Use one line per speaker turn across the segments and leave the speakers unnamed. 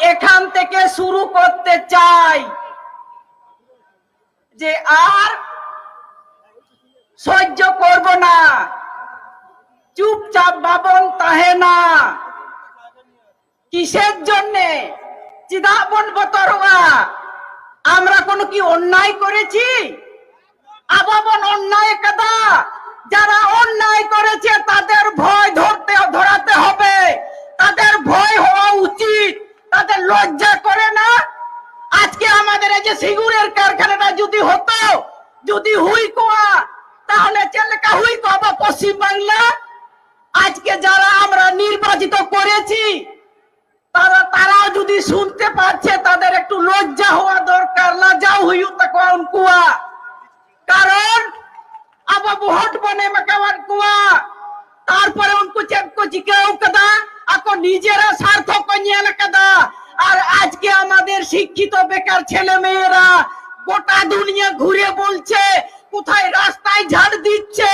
এখান থেকে শুরু করতে চাই যে আর সহ্য করব না। চুপচাপ বাবন তাহে না। কিসের জন্যে? চিদা বনবো তরোয়া আমরা কোনো কি অন্যায় করেছি? আবাবন অন্যায় কাদা, যারা অন্যায় করেছে তাদের ভয় ধরতে ধরাতে হবে তাদের ভয় হওয়া উচিত তাদের লজ্জা করে না আজকে আমাদের এই যে সিঙ্গুরের কারখানাটা যদি হতো, যদি হুই কোয়া, তাহলে চেলেকা হুই কোয়া বা পশ্চিম বাংলা। আজকে যারা আমরা নির্বাচিত করেছি, তারা, তারাও যদি শুনতে পাচ্ছে তাদের একটু লজ্জা হওয়া দরকার, লজ্জাও হুই তাকে উনকুয়া কারণ আবার ভোট বনে মাকাওয়ান কুয়া, তারপরে উনকু চেক কো জিকেও কাদা, আকো নিজেরা স্বার্থ কো নিয়াল কাদা আর আজকে আমাদের শিক্ষিত বেকার ছেলে মেয়েরা গোটা দুনিয়া ঘুরে বলছে, কোথায় রাস্তায় ঝাড় দিচ্ছে,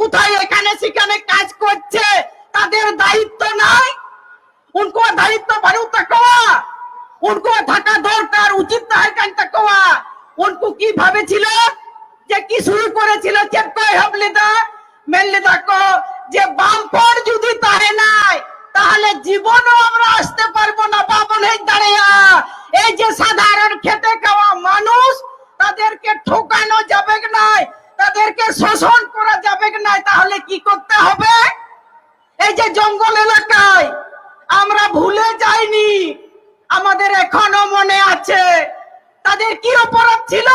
কোথায় এখানে সেখানে কাজ করছে, তাদের দায়িত্ব নাই। उनको दायित्व भरू तकवा उनको থাকা দরকার উচিত তাহকান তকওয়া। उनको কি ভাবেছিল যে কি শুরু করেছিল যে কয় হাবলেদা মেলেদা কো যে বামপড় যদি তাহে নাই তাহলে জীবনও আমরা আসতে পারব না বাবন এই দাঁড়িয়া। এই যে সাধারণ খেতে খাওয়া মানুষ, তাদেরকে ঠকানো যাবে নাই? তাদেরকে শোষণ করা যাবে নাই? তাহলে কি করতে হবে? এই যে জঙ্গল এলাকায়, আমরা ভুলে যাইনি, আমাদের এখনও মনে আছে। তাদের কি অপরাধ ছিল?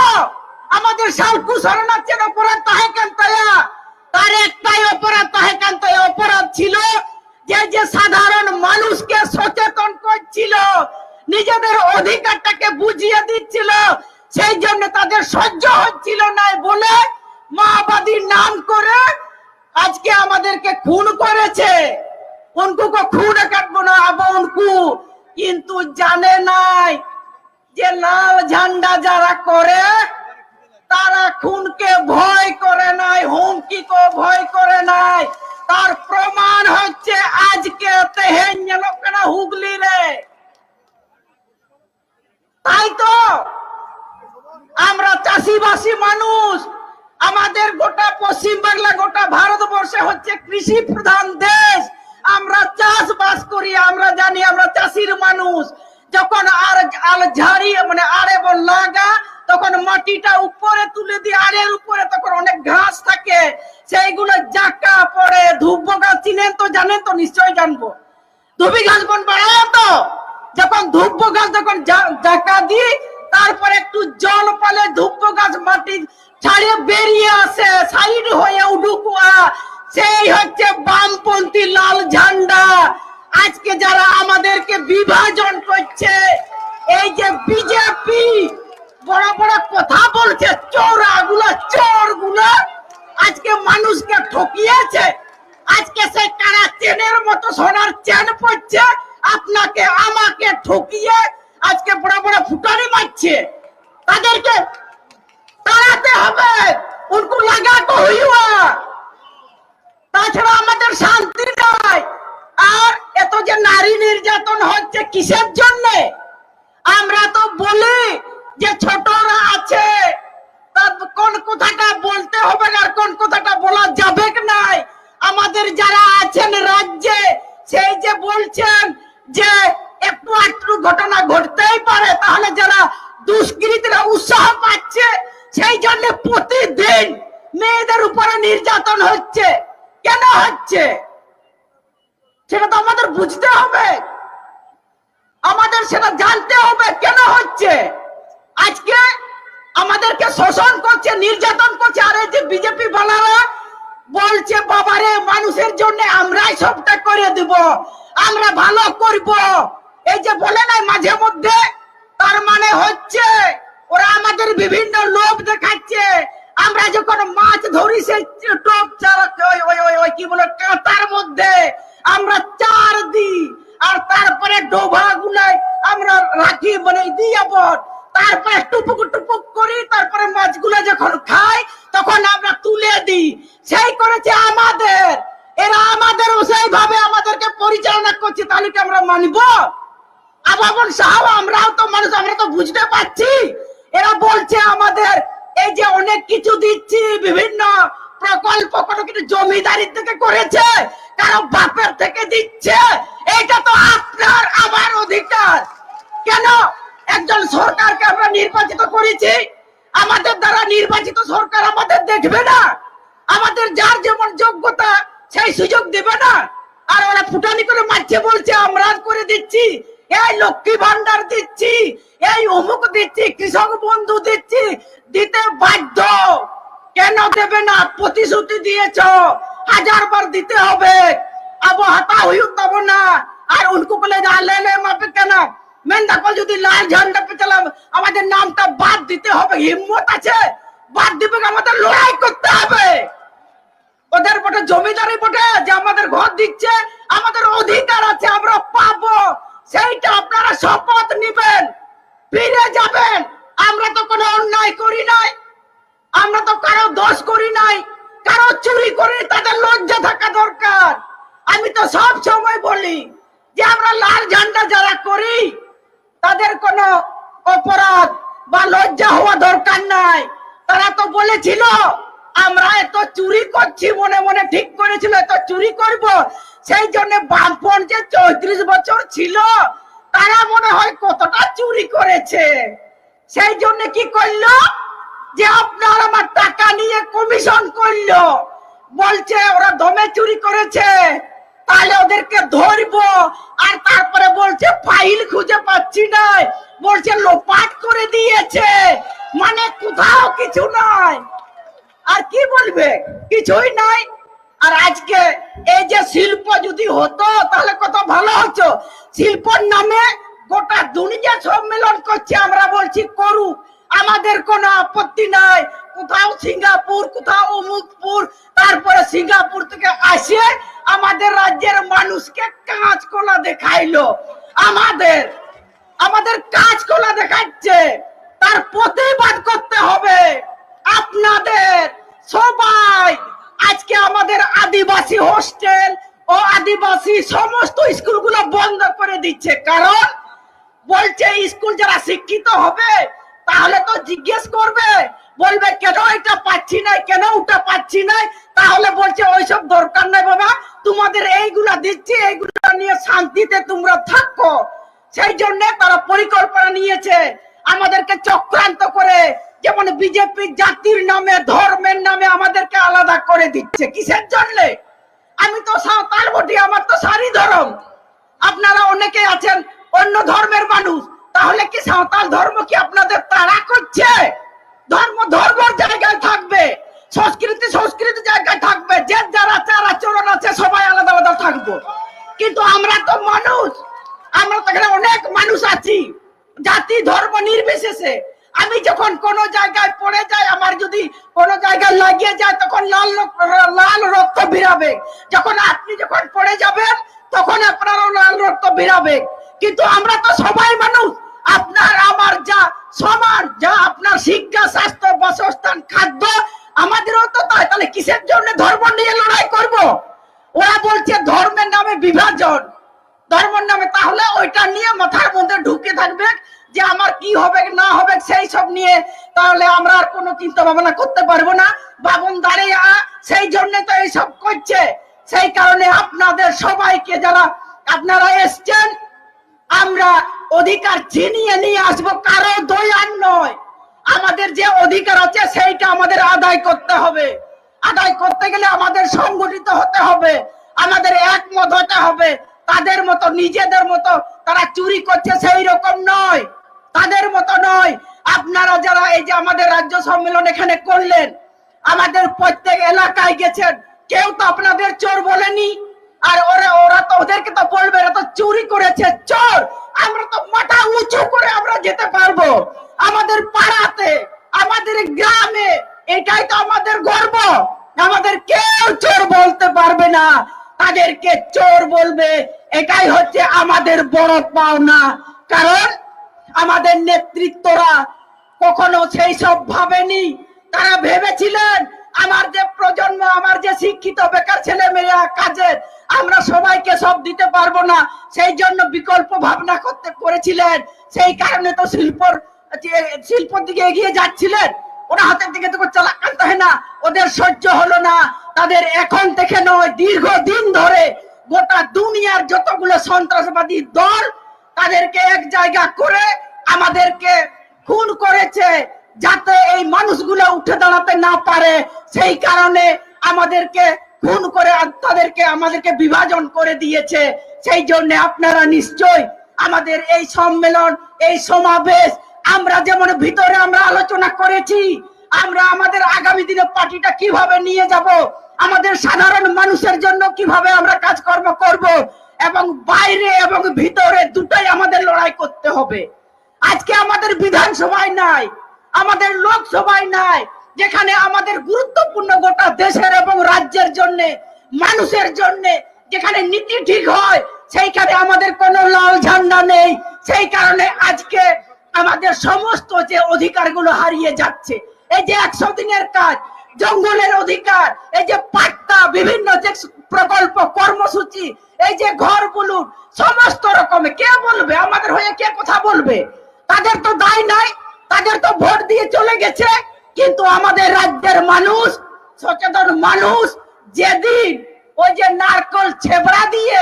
আমাদের সালকু শরণার্থীর অপরাধ তাহে কেন তায়া। তার একটাই অপরাধ তাহে কেন অপরাধ ছিল যে যে সাধারণ মানুষকে সচেতন করছিল, নিজেদের অধিকারটাকে বুঝিয়ে দিচ্ছিল, সেই জন্য তাদের সহ্য হচ্ছিল না বলে মাওবাদীর নাম করে আজকে আমাদেরকে খুন করেছে। উনকু কো খুন কাটবো না, আব উনকু কিন্তু জানে নাই যে লাল ঝান্ডা যারা করে, তারা খুনকে ভয় করে নাই হুমকি কো ভয় করে নাই তার প্রমাণ হচ্ছে আজকে তেহেন লোকেরা হুগলি রে তাই তো আমরা চাষিবাসী মানুষ আমাদের গোটা পশ্চিম বাংলা গোটা ভারতবর্ষে হচ্ছে কৃষি প্রধান দেশ। আমরা চাষবাস করি, আমরা জানি আমরা চাষির মানুষ। যখন আর আল ঝাড়ি মানে আড়ে লাগা, তখন মাটিটা উপরে তুলে দিয়ে আড়ের উপরে তখন অনেক ঘাস থাকে। সেইগুলো জাকা পড়ে, ধূপ গাছ চিনেন তো, জানেন তো, নিশ্চয়ই জানব। ধুবি ঘাস বন বাড়ায় তো? যখন ধূপ গাছ যখন জাকা দিই, তারপরে একটু জল পালে ধূপ গাছ মাটি ছাড়িয়ে বেরিয়ে আসে, সাইড হয়ে উডুকুয়া সেই হচ্ছে বামপন্থী লাল ঝান্ডা। আজকে যারা আমাদেরকে বিভাজন করছে, এই যে বিজেপি, বড় বড় কথা বলছে চোরা গুলো চোরগুলো আজকে মানুষকে ঠকিয়েছে। আজকে সেই কারা চেনের মতো সোনার চেন পড়ছে, আপনাকে, আমাকে ঠকিয়ে আজকে বড় বড় ফুটানি মারছে। তাদেরকে তাড়াতে হবে। উनको লাগা তো হইয়া তাছাড়া আমাদের শান্তি নাই আর এত যে নারী নির্যাতন হচ্ছে কিসের জন্য? আমরা তো বলি যে ছোটরা আছে কোন কথাটা বলতে হবে আর কোন কথাটা বলা যাবে নাই? আমাদের যারা আছেন রাজ্যে, সেই যে বলছেন যে একটু একটু ঘটনা ঘটতেই পারে, তাহলে যারা দুষ্কৃতীরা উৎসাহ পাচ্ছে, সেই জন্য প্রতিদিন মেয়েদের উপরে নির্যাতন হচ্ছে। কেন হচ্ছে? সেটা তো আমাদের বুঝতে হবে। আমাদের সেটা জানতে হবে, কেন হচ্ছে? আজকে আমাদেরকে শোষণ করছে, নির্যাতন করছে, আর এই যে বিজেপি বালারা বলছে, বাবারে, মানুষের জন্য আমরাই সবটা করে দিব, আমরা ভালো করব। এই যে বলে নাই মাঝে মধ্যে, তার মানে হচ্ছে ওরা আমাদের বিভিন্ন লোভ দেখাচ্ছে। আমরা যখন মাছ ধরি সেই টোপ চারা ওই ওই ওই কি বলে, কাঁটার মধ্যে, আমরা চার দিই আর তারপরে ডোভা গুলাই আমরা রাখি মানে দিই আবার তারপরে টুপুক টুপুক করি, তারপরে মাছগুলো যখন খাই, তখন আমরা তুলে দিই। সেই করেছে আমাদের। এরা আমাদের সেইভাবে আমাদেরকে পরিচালনা করছে, তাহলে কি আমরা মানবো? আবাবন সাহেব, আমরাও তো মানুষ, আমরা তো বুঝতে পারছি। এরা বলছে আমাদের, এই যে অনেক কিছু দিচ্ছি, বিভিন্ন প্রকল্প কোনো কিছু জমিদারি থেকে করেছে, কারও বাপের থেকে দিচ্ছে এটা তো আপনার আমার অধিকার। কেন? একজন সরকারকে আমরা নির্বাচিত করেছি। আমাদের দ্বারা নির্বাচিত সরকার আমাদের দেখবে না। আমাদের যার যেমন যোগ্যতা, সেই সুযোগ দেবে না। আর ওরা ফুটানি করে মারছে বলছে, আমরা করে দিচ্ছি। এই লক্ষ্মী ভান্ডার দিচ্ছি। এই অমুক দিচ্ছি, কৃষক বন্ধু দিচ্ছি। দিতে বাধ্য। কেন দেবে না? প্রতিশ্রুতি দিয়েছ। হাজার বার দিতে হবে। अब वो हता हुई तब ना আর উনকু বলে যা লেলে মাপে কেন মেন দেখো যদি লাল ঝান্ডা পেছালাম আমাদের নামটা বাদ দিতে হবে হিম্মত আছে বাদ দিবে আমাদের লড়াই করতে হবে ওদের বটে জমিদারি বটে যে আমাদের ঘর দিচ্ছে আমাদের সব সময় বলি যে আমরা লাল ঝান্ডা যারা করি, তাদের কোনো অপরাধ বা লজ্জা হওয়া দরকার নাই। তারা তো বলেছিল, আমরা এত চুরি করছি, মনে মনে ঠিক করেছিল, এত চুরি করব। সেই জন্য বামপন যে চৌত্রিশ বছর ছিল, তারা মনে হয় কতটা চুরি করেছে। সেই জন্য কি করল? যে আপনার আমার টাকা নিয়ে কমিশন করল। বলছে, ওরা দমে চুরি করেছে। তাহলে ওদেরকে ধরবো। আর তারপরে বলছে, ফাইল খুঁজে পাচ্ছি না বলছে, লোপাট করে দিয়েছে। মানে কোথাও কিছু নাই আর কি বলবে? কিছুই নাই। আর আজকে এই যে শিল্প যদি হতো, তাহলে কত ভালো হতো। শিল্পর নামে গোটা দুনিয়া সম্মেলন করছে, আমরা বলছি, করুক। আমাদের কোনো আপত্তি নাই। কোথাও সিঙ্গাপুর, কোথাও অমুকপুর, তারপরে সিঙ্গাপুর থেকে আসে আমাদের রাজ্যের মানুষকে কাঁচকলা দেখাইলো। আমাদের আমাদের কাঁচকলা দেখাচ্ছে। তার প্রতিবাদ করতে হবে। আপনাদের সবাই আজকে আমাদের আদিবাসী হোস্টেল ও আদিবাসী সমস্ত স্কুলগুলো বন্ধ করে দিচ্ছে। কারণ বলছে স্কুল যারা শিক্ষিত হবে তাহলে তো জিজ্ঞেস করবে, বলবে, কেন এটা পাচ্ছি না কেন ওটা পাচ্ছি না তাহলে বলছে, ওইসব দরকার নাই বাবা, তোমাদের এইগুলা দিচ্ছি, এইগুলা নিয়ে শান্তিতে তোমরা থাকো। সেই জন্য তারা পরিকল্পনা নিয়েছে, আমাদেরকে চক্রান্ত করে, যেমন বিজেপি জাতির নামে, ধর্মের নামে আমাদেরকে আলাদা করে দিচ্ছে। কিসের জন্য? আমি তো সাঁওতাল বটি, আমার তো সারি ধর্ম। আপনারা অনেকে আছেন, অন্য ধর্মের মানুষ তাহলে কি সাঁওতাল ধর্ম কি আপনাদের তাড়া করছে? ধর্ম ধর্মর জায়গায় থাকবে। সংস্কৃতি সংস্কৃতি জায়গায় থাকবে। যে যার আচার আচরণ আছে, সবাই আলাদা আলাদা থাকব। কিন্তু আমরা তো মানুষ। আমরা তো এখানে অনেক মানুষ আছি। জাতি ধর্ম নির্বিশেষে। আমি যখন কোন জায়গায় পড়ে যাই, আমার যদি কোন জায়গায় লাগিয়ে যায়, তখন লাল লাল রক্ত বেরাবে যখন আপনি যখন পড়ে যাবেন, তখন আপনারও লাল রক্ত বেরাবে কিন্তু আমরা তো সবাই মানুষ। আপনার আমার যা সমান যা আপনার শিক্ষা, স্বাস্থ্য, বাসস্থান, খাদ্য আমাদেরও তো তাই। তাহলে কিসের জন্য ধর্ম নিয়ে লড়াই করব? ওরা বলছে ধর্মের নামে বিভাজন। ধর্মের নামে তাহলে ওইটা নিয়ে মাথার মধ্যে ঢুকে থাকবে যে আমার কি হবে, না হবে, সেই সব নিয়ে। তাহলে আমরা আর কোনো চিন্তা ভাবনা করতে পারব না। বাবন দাঁড়িয়ে সেই জন্য তো এইসব করছে। সেই কারণে আপনাদের সবাইকে যারা, আপনারা এসছেন, আমরা অধিকার ছিনিয়ে নিয়ে আসব কারও দয়ার নয়। আমাদের যে অধিকার আছে সেইটা আমাদের আদায় করতে হবে। আদায় করতে গেলে আমাদের সংগঠিত হতে হবে। আমাদের একমত হতে হবে। তাদের মতো, নিজেদের মতো তারা চুরি করছে সেই রকম নয়। তাদের মতো নয়। আপনারা যারা এই যে আমাদের রাজ্য সম্মেলন এখানে করলেন, আমাদের প্রত্যেক এলাকায় গেছেন, কেউ তো আপনাদের চোর বলেনি। আর ওরা ওরা তো ওদেরকে তো বলবে, এরা তো চুরি করেছে, চোর! আমরা তো মাথা উঁচু করে আমরা যেতে পারব। আমাদের পাড়াতে, আমাদের গ্রামে, এটাই তো আমাদের গর্ব। আমাদের কেউ চোর বলতে পারবে না। তাদেরকে চোর বলবে, এটাই হচ্ছে আমাদের বড় পাওনা। কারণ আমাদের নেতৃত্বরা কখনো সেই সব ভাবেনি। তারা ভেবেছিলেন, আমার যে প্রজন্ম, আমার যে শিক্ষিত বেকার ছেলে মেয়েরা কাজে আমরা সবাইকে সব দিতে পারব না। সেই জন্য বিকল্প ভাবনা করতে করেছিলেন। সেই কারণে তো শিল্পর শিল্পর দিকে এগিয়ে যাচ্ছিলেন। ওরা হাতের দিকে তো চালাক আনতে হয় না। ওদের সহ্য হলো না। তাদের এখন থেকে নয়, দীর্ঘদিন ধরে গোটা দুনিয়ার যতগুলো সন্ত্রাসবাদী দল তাদেরকে এক জায়গা করে আমাদেরকে খুন করেছে যাতে এই মানুষগুলো উঠে দাঁড়াতে না পারে। সেই কারণে আমাদেরকে খুন করে তাদেরকে আমাদেরকে বিভাজন করে দিয়েছে। সেই জন্য আপনারা নিশ্চয় আমাদের এই সম্মেলন, এই সমাবেশ, আমরা যেমন ভিতরে আমরা আলোচনা করেছি, আমরা আমাদের আগামী দিনে পার্টিটা কীভাবে নিয়ে যাব, আমাদের সাধারণ মানুষের জন্য কীভাবে আমরা কাজকর্ম করব, এবং বাইরে এবং ভিতরে দুটাই আমাদের লড়াই করতে হবে। আজকে আমাদের বিধানসভায় নাই, আমাদের লোকসভায় নাই যেখানে আমাদের গুরুত্বপূর্ণ গোটা দেশের এবং রাজ্যের জন্য, মানুষের জন্য যেখানে নীতি ঠিক হয়, সেইখানে আমাদের কোনো লাল ঝান্ডা নেই। সেই কারণে আজকে আমাদের সমস্ত যে অধিকারগুলো হারিয়ে যাচ্ছে, এই যে একশো দিনের কাজ, জঙ্গলের অধিকার, এই যে পাট্টা, বিভিন্ন যে প্রকল্প, কর্মসূচি, এই যে ঘরগুলো সমস্ত রকমে, কে বলবে? আমাদের হয়ে কে কথা বলবে? তাদের তো দায় নাই, তাদের তো ভোট দিয়ে চলে গেছে। কিন্তু আমাদের রাজ্যের মানুষ, সচেতন মানুষ, যেদিন ওই যে নারকল ছেবড়া দিয়ে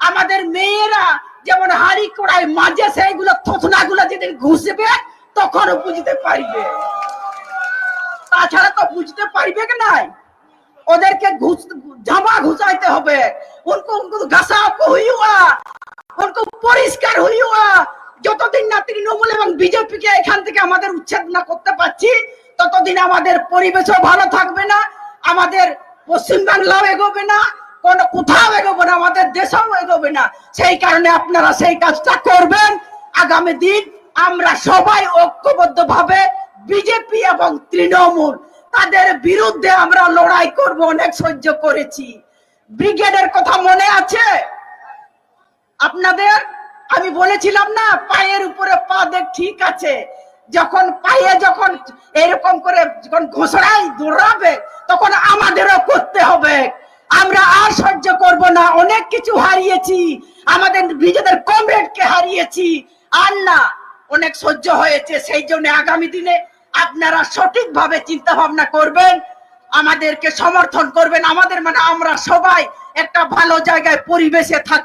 আমাদের মেয়েরা যেমন হাড়ি কোড়ায় মাঝে সেইগুলো থতনা গুলো যেদিন ঘুষবে, তখন বুঝতে পারবে। তাছাড়া তো বুঝতে পারবে কি নাই? ওদেরকে ঘুষ, জামা ঘুষাইতে হবে। উনকো উনকো ঘাসাও কো হুইয়া পরিষ্কার হুইয়া যতদিন না তৃণমূল এবং বিজেপিকে এখান থেকে আমাদের উচ্ছেদ না করতে পারছি ততদিন আমাদের পরিবেশও ভালো থাকবে না, আমাদের পশ্চিম বাংলাও এগোবে না, কোন কোথাও এগোবে না, আমাদের দেশেও এগোবে না। সেই কারণে আপনারা সেই কাজটা করবেন। আগামী দিন আমরা সবাই ঐক্যবদ্ধ ভাবে বিজেপি এবং তৃণমূল, তাদের বিরুদ্ধে আমরা লড়াই করব, অনেক সহ্য করেছি। ব্রিগেডের কথা মনে আছে? আপনাদের? আমি বলেছিলাম না, পায়ের উপরে পা দেখ, ঠিক আছে। যখন পায়ে যখন যখন ঘোষণায় দৌড়াবে, তখন আমাদেরও করতে হবে। আমরা আর সহ্য করব না, অনেক কিছু হারিয়েছি। আমাদের নিজেদের কমরেডকে হারিয়েছি। আর না, অনেক সহ্য হয়েছে। সেই জন্য আগামী দিনে আপনারা সঠিকভাবে চিন্তা ভাবনা করবেন, আমাদেরকে সমর্থন করবেন। আমাদের মানে আমরা সবাই একটা ভালো জায়গায় পরিবেশে থাক